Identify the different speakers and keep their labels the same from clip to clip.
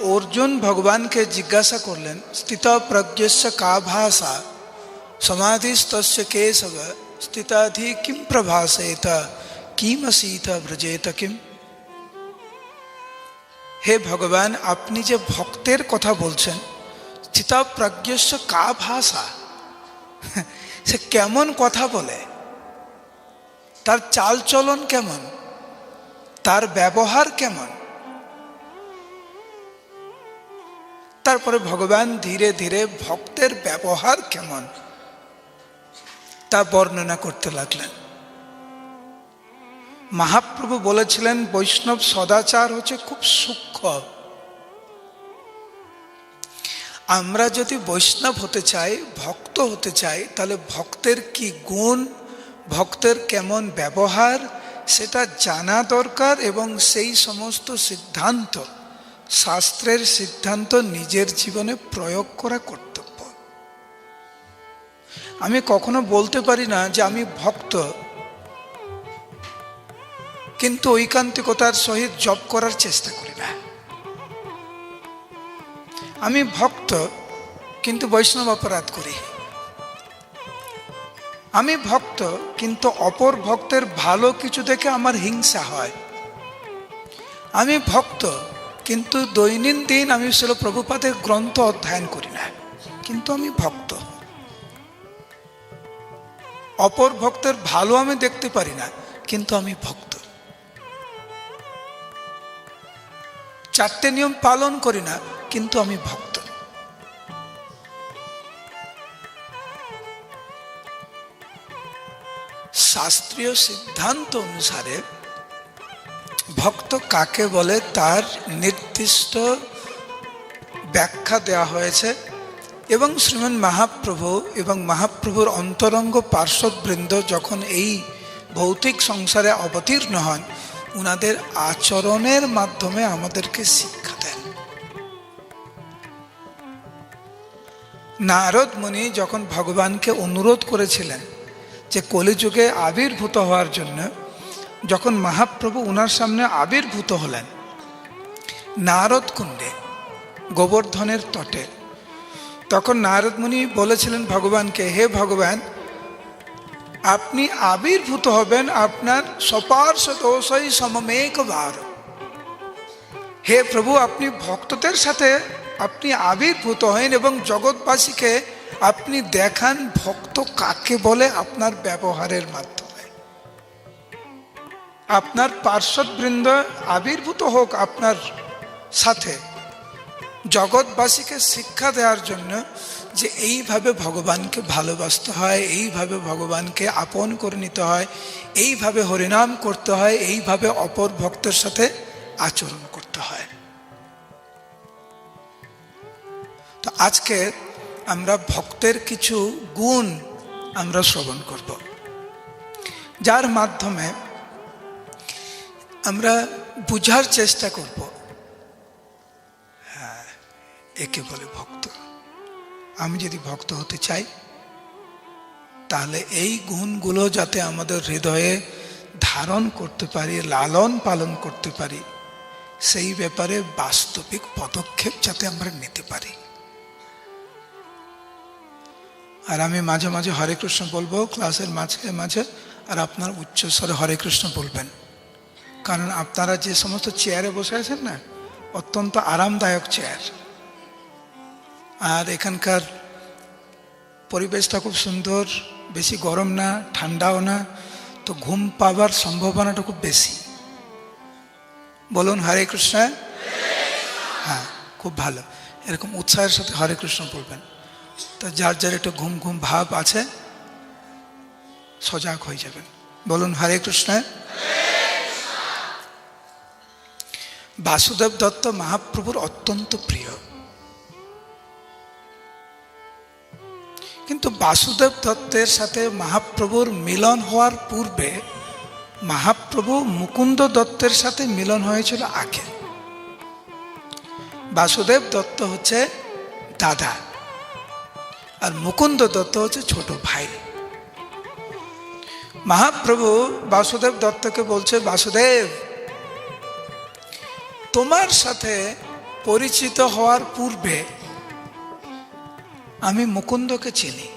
Speaker 1: অর্জুন ভগবানকে জিজ্ঞাসা করলেন, স্থিত প্রজ্ঞস্য কা ভাষা? সমাধিস্তস্য কেশব? স্থিতাধি কিম প্রভাসেত? কিমসীত ব্রজেত কিম? হে ভগবান, আপনি যে ভক্তের কথা বলছেন, স্থিত প্রজ্ঞস্য কা ভাষা? সে কেমন কথা বলে? তার চালচলন কেমন? তার ব্যবহার কেমন? তারপরে ভগবান ধীরে ধীরে ভক্তের ব্যবহার কেমন তা বর্ণনা করতে লাগলেন। মহাপ্রভু বলেছিলেন, বৈষ্ণব সদাচার হচ্ছে খুব সূক্ষ্ম। আমরা যদি বৈষ্ণব হতে চাই, ভক্ত হতে চাই, তাহলে ভক্তের কি গুণ, ভক্তের কেমন ব্যবহার, সেটা জানা দরকার এবং সেই সমস্ত সিদ্ধান্ত শাস্ত্রের সিদ্ধান্ত নিজের জীবনে প্রয়োগ করা কর্তব্য। আমি কখনো বলতে পারি না যে আমি ভক্ত, কিন্তু ঐকান্তিকতার সহিত জব করার চেষ্টা করি না। আমি ভক্ত, কিন্তু বৈষ্ণব অপরাধ করি। আমি ভক্ত, কিন্তু অপর ভক্তের ভালো কিছু দেখে আমার হিংসা হয়। আমি ভক্ত কিন্তু দৈনন্দিন আমি ছিল প্রভুপাদের গ্রন্থ অধ্যয়ন করি না। কিন্তু আমি ভক্ত। অপর ভক্তের ভালো আমি দেখতে পারি না, কিন্তু আমি ভক্ত। চারটে নিয়ম পালন করি না, কিন্তু আমি ভক্ত। শাস্ত্রীয় সিদ্ধান্ত অনুসারে ভক্ত কাকে বলে তার নির্দিষ্ট ব্যাখ্যা দেওয়া হয়েছে এবং শ্রীমান মহাপ্রভু এবং মহাপ্রভুর অন্তরঙ্গ পার্শ্ববৃন্দ যখন এই ভৌতিক সংসারে অবতীর্ণ হন, উনাদের আচরণের মাধ্যমে আমাদেরকে শিক্ষা দেন। নারদ মুনি যখন ভগবানকে অনুরোধ করেছিলেন যে কলিযুগে আবির্ভূত হওয়ার জন্য যখন মহাপ্রভু উনার সামনে আবির্ভূত হলেন, নারদ কুণ্ডে, গোবর্ধনের তটে, তখন নারদ মুনি বলেছিলেন ভগবানকে, হে ভগবান, আপনি আবির্ভূত হবেন আপনার সপার্শ দোষই সমমেক বার হে প্রভু, আপনি ভক্তদের সাথে আপনি আবির্ভূত হন এবং জগৎবাসীকে আপনি দেখান ভক্ত কাকে বলে আপনার ব্যবহারের মাধ্যমে। আপনার পার্শ্ববৃন্দ আবির্ভূত হোক আপনার সাথে। জগৎবাসীকে শিক্ষা দেওয়ার জন্য যে এইভাবে ভগবানকে ভালোবাসতে হয়, এইভাবে ভগবানকে আপন করে নিতে হয়, এইভাবে হরিনাম করতে হয়, এইভাবে অপর ভক্তের সাথে আচরণ করতে হয়। তো আজকে আমরা ভক্তের কিছু গুণ আমরা শ্রবণ করব। যার মাধ্যমে আমরা বুঝার চেষ্টা করব। হ্যাঁ একে বলে ভক্ত। আমি যদি ভক্ত হতে চাই, তাহলে এই গুণগুলো যাতে আমাদের হৃদয়ে ধারণ করতে পারি, লালন পালন করতে পারি, সেই ব্যাপারে বাস্তবিক পদক্ষেপ যাতে আমরা নিতে পারি। আর আমি মাঝে মাঝে হরে কৃষ্ণ বলব, ক্লাসের মাঝে মাঝে, আর আপনার উচ্চস্বরে হরে কৃষ্ণ বলবেন। কারণ আপনারা যে সমস্ত চেয়ারে বসে আছেন না, অত্যন্ত আরামদায়ক চেয়ার আর এখানকার পরিবেশটা খুব সুন্দর, বেশি গরম না, ঠান্ডাও না, তো ঘুম পাবার সম্ভাবনাটা খুব বেশি। বলুন, হরে কৃষ্ণ। হ্যাঁ খুব ভালো। এরকম উৎসাহের সাথে হরে কৃষ্ণ বলবেন। তো যার যার একটু ঘুম ঘুম ভাব আছে, সজাগ হয়ে যাবেন। বলুন, হরে কৃষ্ণ। বাসুদেব দত্ত মহাপ্রভুর অত্যন্ত প্রিয়। কিন্তু বাসুদেব দত্তের সাথে মহাপ্রভুর মিলন হওয়ার পূর্বে মহাপ্রভু মুকুন্দ দত্তের সাথে মিলন হয়েছিল আগে। বাসুদেব দত্ত হচ্ছে দাদা আর মুকুন্দ দত্ত হচ্ছে ছোট ভাই। মহাপ্রভু বাসুদেব দত্তকে বলছে, বাসুদেব তোমার সাথে পরিচিত হওয়ার পূর্বে আমি মুকুন্দকে চিনি।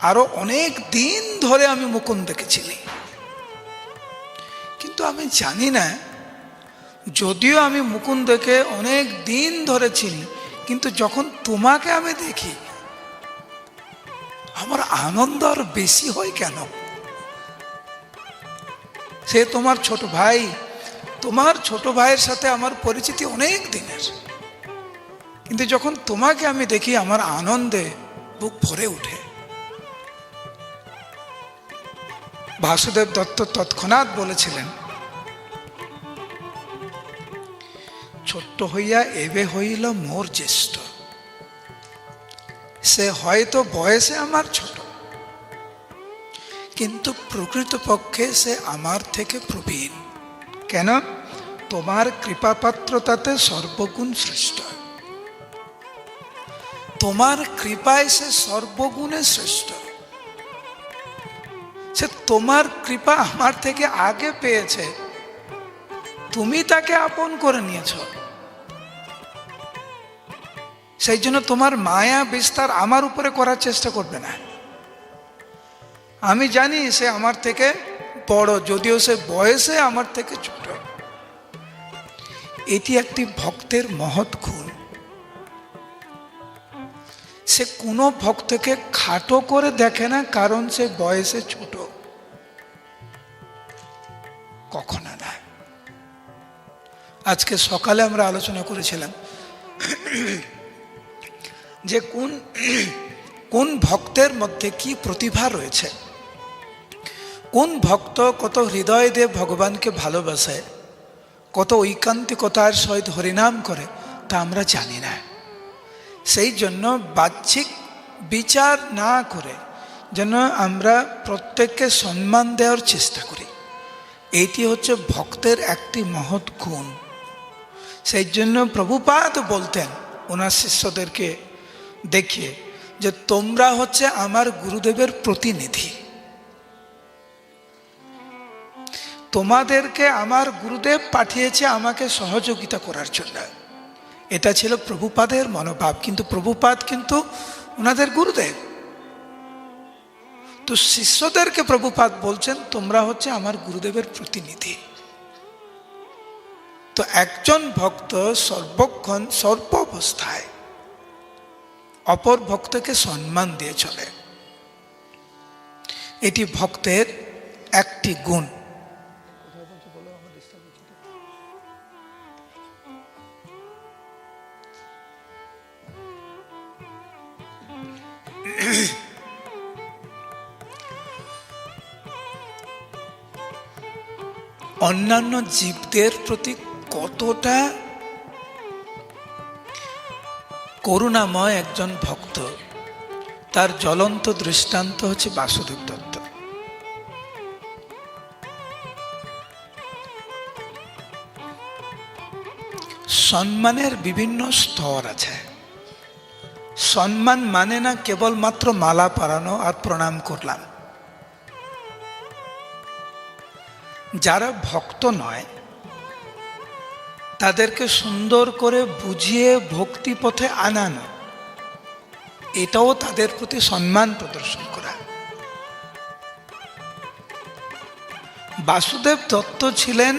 Speaker 1: আরও অনেক দিন ধরে আমি মুকুন্দকে চিনি। কিন্তু আমি জানি না, যদিও আমি মুকুন্দকে অনেক দিন ধরে চিনি, কিন্তু যখন তোমাকে আমি দেখি, আমার আনন্দ আর বেশি হয় কেন? সে তোমার ছোট ভাই তোমার ছোট ভাইয়ের সাথে আমার পরিচিতি অনেক দিনের। কিন্তু যখন তোমাকে আমি দেখি, আমার আনন্দে বুক ভরে উঠে বাসুদেব দত্ত তৎক্ষণাৎ বলেছিলেন, ছোট্ট হইয়া এবে হইল মোর জ্যেষ্ঠ। সে হয়তো বয়সে আমার ছোট, কিন্তু প্রকৃতপক্ষে সে আমার থেকে প্রবীণ। কেন? তোমার কৃপাপাত্রতাতে সর্বগুণ শ্রেষ্ঠ। তোমার কৃপায় সে সর্বগুণে শ্রেষ্ঠ। সে তোমার কৃপা আমার থেকে আগে পেয়েছে। তুমি তাকে আপন করে নিয়েছ। সেই জন্য তোমার মায়া বিস্তার আমার উপরে করার চেষ্টা করবে না। আমি জানি সে আমার থেকে বড়, যদিও সে বয়সে আমার থেকে ছোট। এটি একটি ভক্তের মহৎ গুণ। সে কোনো ভক্তকে খাটো করে দেখে না, কারণ সে বয়সে ছোট। কখনো না। আজকে সকালে আমরা আলোচনা করেছিলাম যে কোন কোন ভক্তের মধ্যে কি প্রতিভা রয়েছে। কোন ভক্ত কত হৃদয় দিয়ে ভগবানকে ভালোবাসে, কত ঐকান্তিকতার সহিত হরিনাম করে, তা আমরা জানি না। সেই জন্য বাহ্যিক বিচার না করে যেন আমরা প্রত্যেককে সম্মান দেওয়ার চেষ্টা করি। এইটি হচ্ছে ভক্তের একটি মহৎ গুণ। সেই জন্য প্রভুপাদ বলতেন, ওনার শিষ্যদেরকে দেখিয়ে, যে তোমরা হচ্ছে আমার গুরুদেবের প্রতিনিধি। তোমাদেরকে আমার গুরুদেব পাঠিয়েছে আমাকে সহযোগিতা করার জন্য। এটা ছিল প্রভুপাদের মনোভাব, কিন্তু প্রভুপাদ কিন্তু ওনাদের গুরুদেব। তো শিষ্যদেরকে প্রভুপাদ বলছেন, তোমরা হচ্ছে আমার গুরুদেবের প্রতিনিধি। তো একজন ভক্ত সর্বক্ষণ, সর্ব অবস্থায় অপর ভক্তকে সম্মান দিয়ে চলে। এটি ভক্তের একটি গুণ। অন্যান্য জীবদের প্রতি কতটা করুণাময় একজন ভক্ত, তার জ্বলন্ত দৃষ্টান্ত হচ্ছে বাসুদেব দত্ত। সম্মানের বিভিন্ন স্তর আছে। সম্মান মানে না কেবলমাত্র মালা পরানো আর প্রণাম করলাম। যারা ভক্ত নয়, তাদেরকে সুন্দর করে বুঝিয়ে ভক্তি পথে আনানো, এটাও তাদের প্রতি সম্মান প্রদর্শন করা। বাসুদেব দত্ত ছিলেন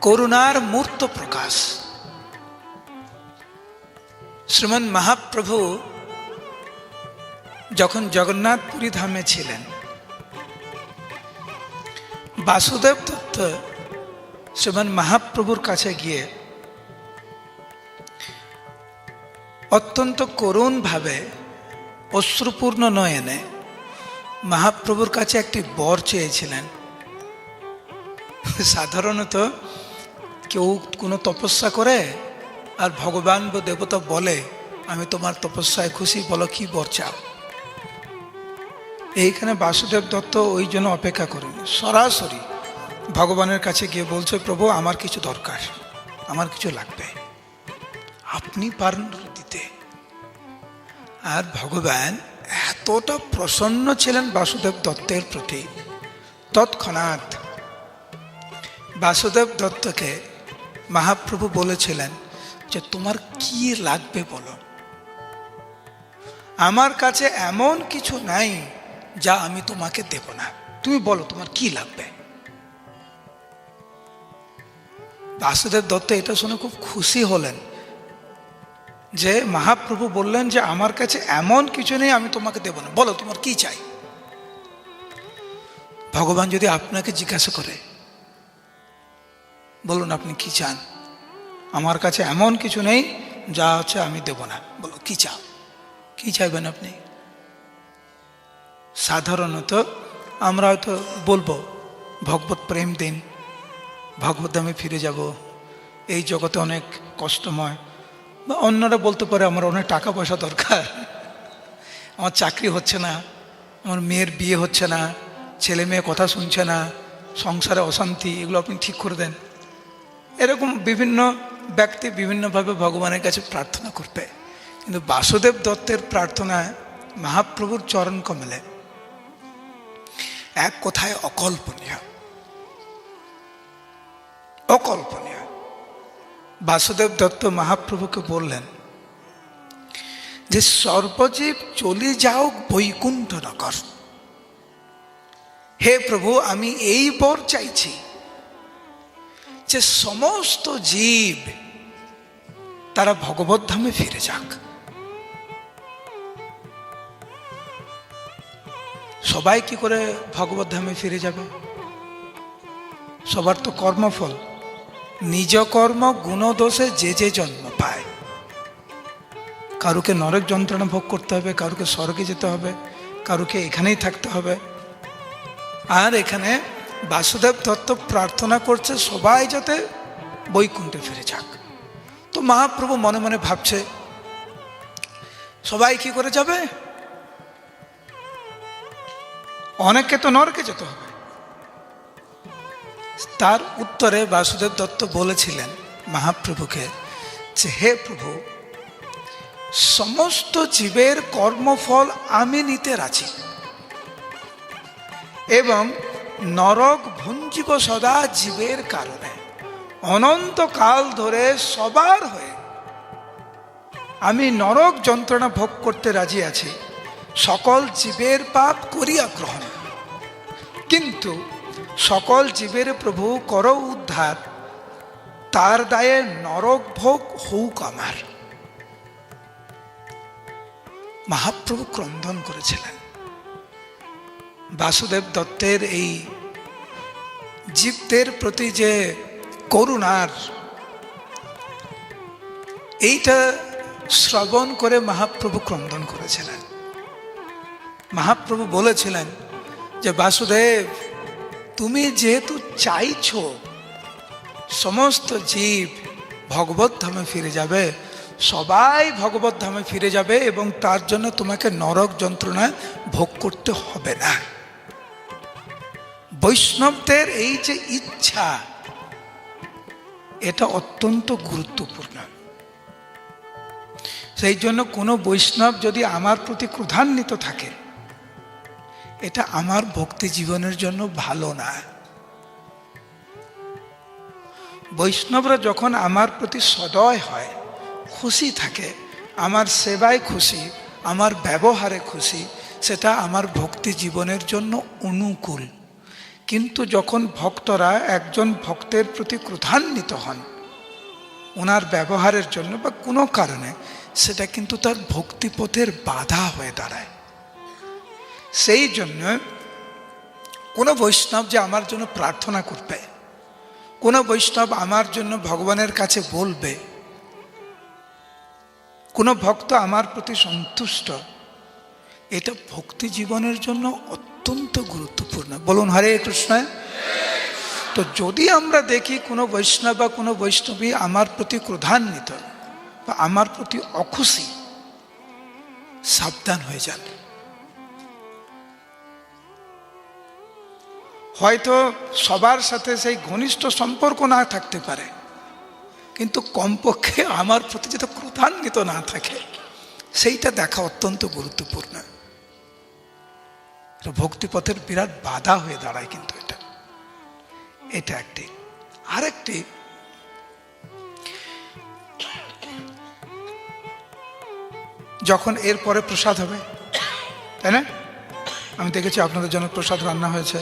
Speaker 1: করুণার মূর্ত প্রকাশ। শ্রীমন মহাপ্রভু যখন জগন্নাথপুরী ধামে ছিলেন বাসুদেব দত্ত শ্রীমান মহাপ্রভুর কাছে গিয়ে অত্যন্ত করুণভাবে অশ্রুপূর্ণ নয়নে মহাপ্রভুর কাছে একটি বর চেয়েছিলেন। সাধারণত কেউ কোনো তপস্যা করে আর ভগবান বা দেবতা বলে, আমি তোমার তপস্যায় খুশি, বলো কি বর চাও? এইখানে বাসুদেব দত্ত ওই জন্য অপেক্ষা করেন। সরাসরি ভগবানের কাছে গিয়ে বলছে, প্রভু, আমার কিছু দরকার, আমার কিছু লাগবে। আপনি পারেন দিতে। আর ভগবান এতটা প্রসন্ন ছিলেন বাসুদেব দত্তের প্রতি। তৎক্ষণাৎ বাসুদেব দত্তকে মহাপ্রভু বলেছিলেন যে, তোমার কি লাগবে বলো? আমার কাছে এমন কিছু নাই যা আমি তোমাকে দেব না। তুমি বলো, তোমার কি লাগবে? বাসুদেব দত্ত এটা শুনে খুব খুশি হলেন যে মহাপ্রভু বললেন যে, আমার কাছে এমন কিছু নেই, আমি তোমাকে দেব না। বলো, তোমার কি চাই? ভগবান যদি আপনাকে জিজ্ঞাসা করে, বলুন আপনি কি চান? আমার কাছে এমন কিছু নেই, যা হচ্ছে আমি দেব না। বলো, কি চাও? কি চাইবেন আপনি? সাধারণত আমরা হয়তো বলব, ভগবত প্রেম দিন, ভগবত ধামে ফিরে যাব। এই জগতে অনেক কষ্টময়। বা অন্যরা বলতে পারে, আমার অনেক টাকা পয়সা দরকার। আমার চাকরি হচ্ছে না, আমার মেয়ের বিয়ে হচ্ছে না, ছেলে মেয়ে কথা শুনছে না, সংসারে অশান্তি, এগুলো আপনি ঠিক করে দেন। এরকম বিভিন্ন ব্যক্তি বিভিন্নভাবে ভগবানের কাছে প্রার্থনা করবে। কিন্তু বাসুদেব দত্তের প্রার্থনায় মহাপ্রভুর চরণ কমলে। এক কথায় অকল্পনীয়। অকল্পনীয়। বাসুদেব দত্ত মহাপ্রভুকে বললেন যে, সর্বজীব চলে যাও বৈকুণ্ঠ নগর হে প্রভু, আমি এই বর চাইছি যে, সমস্ত জীব তারা ভগবত ধামে ফিরে যাক। সবাই কি করে ভগবত ধামে ফিরে যাবে? সবার তো কর্মফল। নিজ কর্ম গুণদোষে যে যে জন্ম পায়। কারুকে নরক যন্ত্রণা ভোগ করতে হবে, কারুকে স্বর্গে যেতে হবে, কারুকে এখানেই থাকতে হবে। আর এখানে বাসুদেব দত্ত প্রার্থনা করছে, সবাই যাতে বৈকুণ্ঠে ফিরে যাক। তো মহাপ্রভু মনে মনে ভাবছে, সবাই কি করে যাবে? অনেককে তো নরকে যেতে হবে। তার উত্তরে বাসুদেব দত্ত বলেছিলেন মহাপ্রভুকে যে, হে প্রভু, সমস্ত জীবের কর্মফল আমি নিতে রাজি। এবং নরক ভুঞ্জিব সদা জীবের কারণে। অনন্তকাল ধরে সবার হয়ে আমি নরক যন্ত্রণা ভোগ করতে রাজি আছি। সকল জীবের পাপ করিয়া গ্রহণ। কিন্তু সকল জীবের প্রভু কর উদ্ধার, তার দায়ে নরক ভোগ হউক আমার। মহাপ্রভু ক্রন্দন করেছিলেন। বাসুদেব দত্তের এই জীবদের প্রতি যে করুণার, এইটা শ্রবণ করে মহাপ্রভু ক্রন্দন করেছিলেন। মহাপ্রভু বলেছিলেন যে, বাসুদেব, তুমি যেহেতু চাইছ সমস্ত জীব ভগবত ধামে ফিরে যাবে, সবাই ভগবত ধামে ফিরে যাবে এবং তার জন্য তোমাকে নরক যন্ত্রণা ভোগ করতে হবে না। বৈষ্ণবদের এই যে ইচ্ছা, এটা অত্যন্ত গুরুত্বপূর্ণ। সেই জন্য কোনো বৈষ্ণব যদি আমার প্রতি ক্রধান্বিত থাকে এটা আমার ভক্তি জীবনের জন্য ভালো না। বৈষ্ণবরা যখন আমার প্রতি সদয় হয়, খুশি থাকে, আমার সেবায় খুশি, আমার ব্যবহারে খুশি, সেটা আমার ভক্তি জীবনের জন্য অনুকূল। কিন্তু যখন ভক্তরা একজন ভক্তের প্রতি ক্রধান্বিত হন ওনার ব্যবহারের জন্য বা কোনো কারণে, সেটা কিন্তু তার ভক্তিপথের বাধা হয়ে দাঁড়ায়। সেই জন্য কোনো বৈষ্ণব যে আমার জন্য প্রার্থনা করবে, কোনো বৈষ্ণব আমার জন্য ভগবানের কাছে বলবে, কোনো ভক্ত আমার প্রতি সন্তুষ্ট, এটা ভক্তি জীবনের জন্য অত্যন্ত গুরুত্বপূর্ণ। বলুন, হরে কৃষ্ণ। তো যদি আমরা দেখি কোনো বৈষ্ণব বা কোনো বৈষ্ণবী আমার প্রতি ক্রধান্বিত বা আমার প্রতি অখুশি, সাবধান হয়ে যান। হয়তো সবার সাথে সেই ঘনিষ্ঠ সম্পর্ক না থাকতে পারে, কিন্তু কমপক্ষে আমার প্রতি যাতে ক্রোধান্বিত না থাকে, সেইটা দেখা অত্যন্ত গুরুত্বপূর্ণ। ভক্তিপথের বিরাট বাধা হয়ে দাঁড়ায় কিন্তু এটা। এটা একটি। আরেকটি, যখন এরপরে প্রসাদ হবে, তাই না? আমি দেখেছি আপনাদের জন্য প্রসাদ রান্না হয়েছে।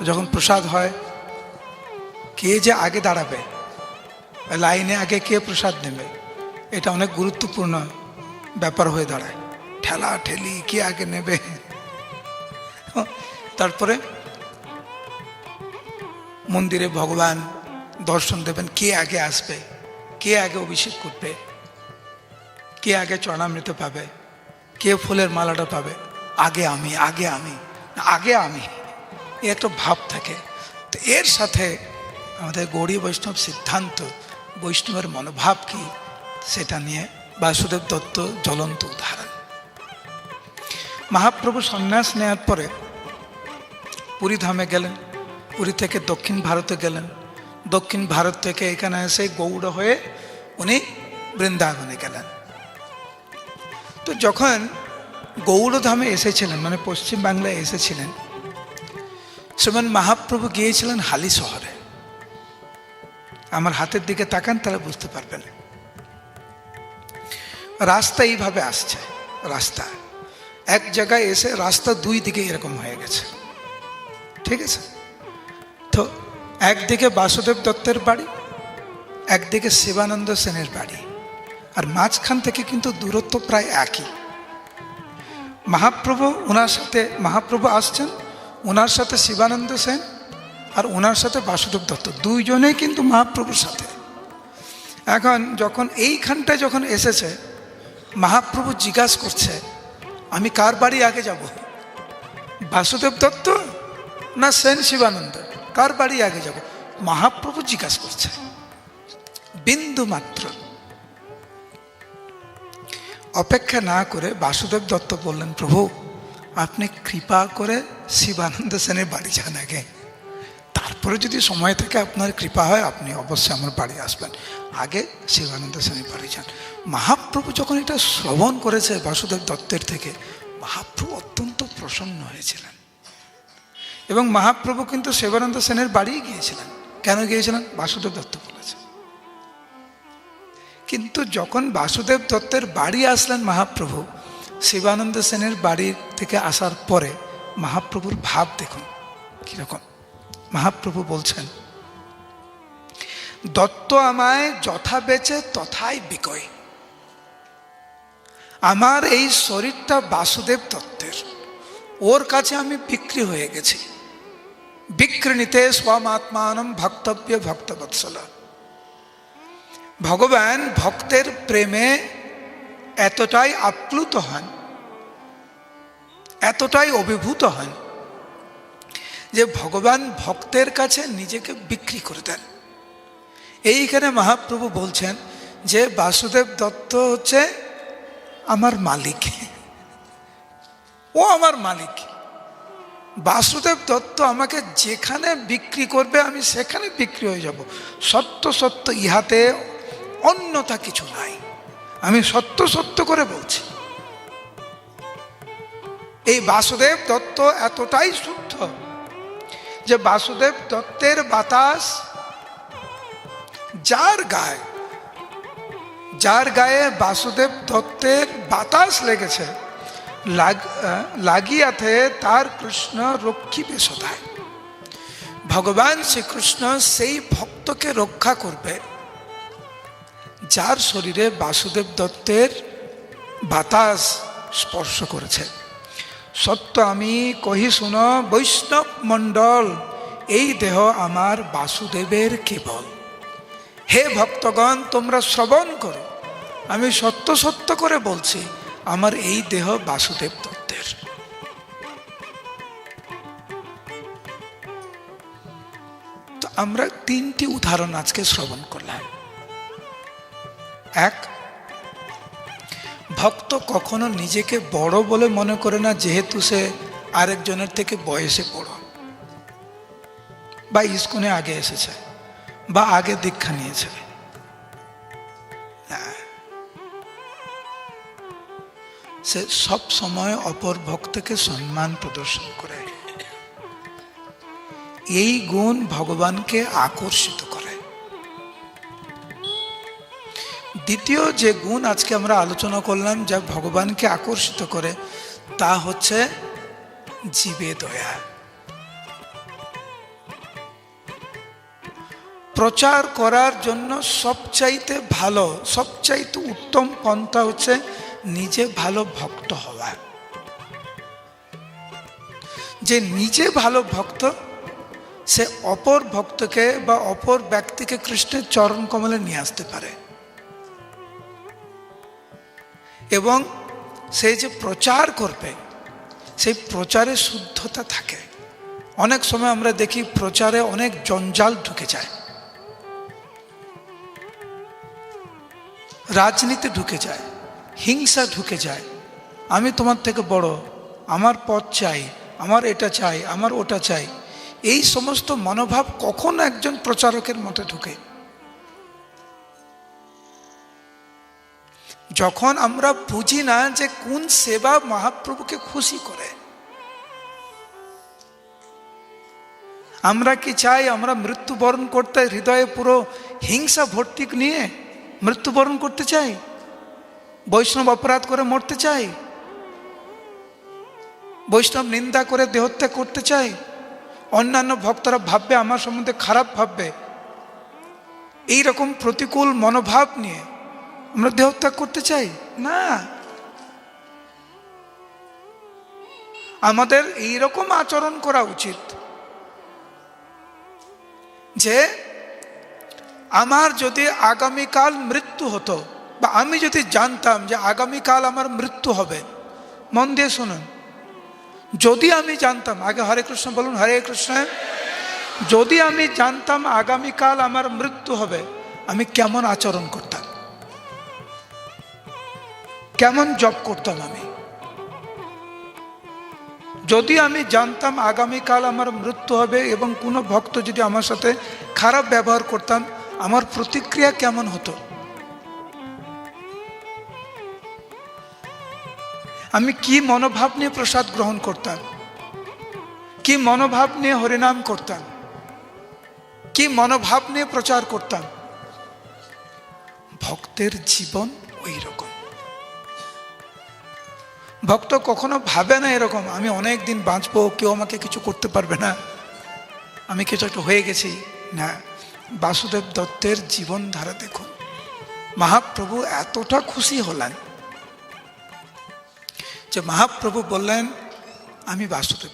Speaker 1: তো যখন প্রসাদ হয়, কে যে আগে দাঁড়াবে, লাইনে আগে কে প্রসাদ নেবে, এটা অনেক গুরুত্বপূর্ণ ব্যাপার হয়ে দাঁড়ায়। ঠেলা ঠেলি কে আগে নেবে? তারপরে মন্দিরে ভগবান দর্শন দেবেন, কে আগে আসবে, কে আগে অভিষেক করবে, কে আগে চরণামৃত পাবে, কে ফুলের মালাটা পাবে, আগে আমি আগে আমি আগে আমি। এ একটা ভাব থাকে। তো এর সাথে আমাদের গৌরী বৈষ্ণব সিদ্ধান্ত, বৈষ্ণবের মনোভাব কি সেটা নিয়ে বাসুদেব দত্ত জ্বলন্ত উদাহরণ। মহাপ্রভু সন্ন্যাস নেওয়ার পরে পুরী ধামে গেলেন, পুরী থেকে দক্ষিণ ভারতে গেলেন। দক্ষিণ ভারত থেকে এখানে এসে গৌড় হয়ে উনি বৃন্দাবনে গেলেন। তো যখন গৌড়ধামে এসেছিলেন মানে পশ্চিম বাংলায় এসেছিলেন সেমন মহাপ্রভু গিয়েছিলেন হালি শহরে। আমার হাতের দিকে তাকান তারা বুঝতে পারবেন। রাস্তা এইভাবে আসছে, রাস্তা। এক জায়গায় এসে রাস্তা দুই দিকে এরকম হয়ে গেছে। ঠিক আছে? তো একদিকে বাসুদেব দত্তের বাড়ি, একদিকে শিবানন্দ সেনের বাড়ি। আর মাঝখান থেকে কিন্তু দূরত্ব প্রায় একই। মহাপ্রভু, ওনার সাথে মহাপ্রভু আসছেন ওনার সাথে শিবানন্দ সেন আর ওনার সাথে বাসুদেব দত্ত। দুইজনেই কিন্তু মহাপ্রভুর সাথে। এখন যখন এইখানটায় যখন এসেছে, মহাপ্রভু জিজ্ঞাসা করছে, আমি কার বাড়ি আগে যাব? বাসুদেব দত্ত না সেন শিবানন্দ? কার বাড়ি আগে যাব? মহাপ্রভু জিজ্ঞাসা করছে, বিন্দু মাত্র। অপেক্ষা না করে বাসুদেব দত্ত বললেন, প্রভু আপনি কৃপা করে শিবানন্দ সেনের বাড়ি যান আগে। তারপরে যদি সময় থেকে আপনার কৃপা হয়, আপনি অবশ্যই আমার বাড়ি আসবেন। আগে শিবানন্দ সেনের বাড়ি যান। মহাপ্রভু যখন এটা শ্রবণ করেছে বাসুদেব দত্তের থেকে, মহাপ্রভু অত্যন্ত প্রসন্ন হয়েছিলেন। এবং মহাপ্রভু কিন্তু শিবানন্দ সেনের বাড়ি গিয়েছিলেন। কেন গিয়েছিলেন? বাসুদেব দত্ত বলেছে। কিন্তু যখন বাসুদেব দত্তের বাড়ি আসলেন মহাপ্রভু শিবানন্দ সেনের বাড়ি থেকে আসার পরে মহাপ্রভুর ভাব দেখুন, কীরকম। মহাপ্রভু বলছেন, দত্ত আমায় যথা বেচে তথাই বিকয় আমার এই শরীরটা বাসুদেব দত্তের। ওর কাছে আমি বিক্রি হয়ে গেছি। বিক্রিণীতে স্বামাত্মানম ভক্তব্য ভক্তবৎসলা। ভগবান ভক্তের প্রেমে এতটাই আপ্লুত হন, এতটাই অভিভূত হন যে ভগবান ভক্তের কাছে নিজেকে বিক্রি করে দেন। এইখানে মহাপ্রভু বলছেন যে বাসুদেব দত্ত হচ্ছে আমার মালিক। ও আমার মালিক। বাসুদেব দত্ত আমাকে যেখানে বিক্রি করবে আমি সেখানে বিক্রি হয়ে যাব। সত্য সত্য ইহাতে অন্যতা কিছু নাই। আমি সত্য সত্য করে বলছি। এই বাসুদেব দত্ত এতটাই শুদ্ধ যে বাসুদেব দত্তের বাতাস যার গায়ে যার গায়ে বাসুদেব দত্তের বাতাস লেগেছে লাগিয়াতে তার কৃষ্ণ রক্ষী সদায় ভগবান শ্রীকৃষ্ণ সেই ভক্তকে রক্ষা করবে। যার শরীরে বাসুদেব দত্তের বাতাস স্পর্শ করেছে। সত্য আমি কহি শুন, বৈষ্ণব মণ্ডল, এই দেহ আমার বাসুদেবের কেবল। হে ভক্তগণ, তোমরা শ্রবণ করো। আমি সত্য সত্য করে বলছি, আমার এই দেহ বাসুদেব দত্তের। তো আমরা তিনটি উদাহরণ আজকে শ্রবণ করলাম। এক, ভক্ত কখনো নিজেকে বড় বলে মনে করে না যেহেতু সে আরেকজনের থেকে বয়সে বড় বা স্কুলে আগে এসেছে বা আগে দীক্ষা নিয়েছে। সে সব সময় অপর ভক্তকে সম্মান প্রদর্শন করে। এই গুণ ভগবানকে আকর্ষিত দ্বিতীয় যে গুণ আজকে আমরা আলোচনা করলাম যা ভগবানকে আকর্ষিত করে, তা হচ্ছে জীবে দয়া। প্রচার করার জন্য সবচাইতে ভালো, সবচাইতে উত্তম পন্থা হচ্ছে নিজে ভালো ভক্ত হওয়া। যে নিজে ভালো ভক্ত, সে অপর ভক্তকে বা অপর ব্যক্তিকে কৃষ্ণের চরণ কমলে নিয়ে আসতে পারে। এবং সে যে প্রচার করবে, সেই প্রচারে শুদ্ধতা থাকে। অনেক সময় আমরা দেখি প্রচারে অনেক জঞ্জাল ঢুকে যায়। রাজনীতি ঢুকে যায়, হিংসা ঢুকে যায়। আমি তোমার থেকে বড়, আমার পথ চাই, আমার এটা চাই, আমার ওটা চাই। এই সমস্ত মনোভাব কখন একজন প্রচারকের মতে ঢুকে। যখন আমরা বুঝি না যে কোন সেবা মহাপ্রভুকে খুশি করে, আমরা কি চাই আমরা মৃত্যুবরণ করতে হৃদয়ে পুরো হিংসা ভর্তি নিয়ে মৃত্যুবরণ করতে চাই? বৈষ্ণব অপরাধ করে মরতে চাই? বৈষ্ণব নিন্দা করে দেহত্যাগ করতে চাই? অন্যান্য ভক্তরা ভাববে, আমার সম্বন্ধে খারাপ ভাববে। এই রকম প্রতিকূল মনোভাব নিয়ে আমরা দেহত্যাগ করতে চাই? না। আমাদের এই রকম আচরণ করা উচিত যে আমার যদি আগামীকাল মৃত্যু হতো বা আমি যদি জানতাম যে আগামীকাল আমার মৃত্যু হবে, মন দিয়ে শুনুন। যদি আমি জানতাম, আগে হরে কৃষ্ণ বলুন, হরে কৃষ্ণ। যদি আমি জানতাম আগামীকাল আমার মৃত্যু হবে, আমি কেমন আচরণ করতাম? কেমন জব করতাম আমি? যদি আমি জানতাম আগামীকাল আমার মৃত্যু হবে এবং কোনো ভক্ত যদি আমার সাথে খারাপ ব্যবহার করতাম, আমার প্রতিক্রিয়া কেমন হতো? আমি কি মনোভাব নিয়ে প্রসাদ গ্রহণ করতাম? কি মনোভাব নিয়ে হরিনাম করতাম? কি মনোভাব নিয়ে প্রচার করতাম? ভক্তের জীবন ওই রকম ভক্ত কখনো ভাবে না এরকম, আমি অনেক দিন বাঁচবো, কেউ আমাকে কিছু করতে পারবে না। আমি কিছু একটা হয়ে গেছি। না, বাসুদেব দত্তের জীবনধারা দেখুন। মহাপ্রভু এতটা খুশি হলেন যে মহাপ্রভু বললেন, আমি বাসুদেব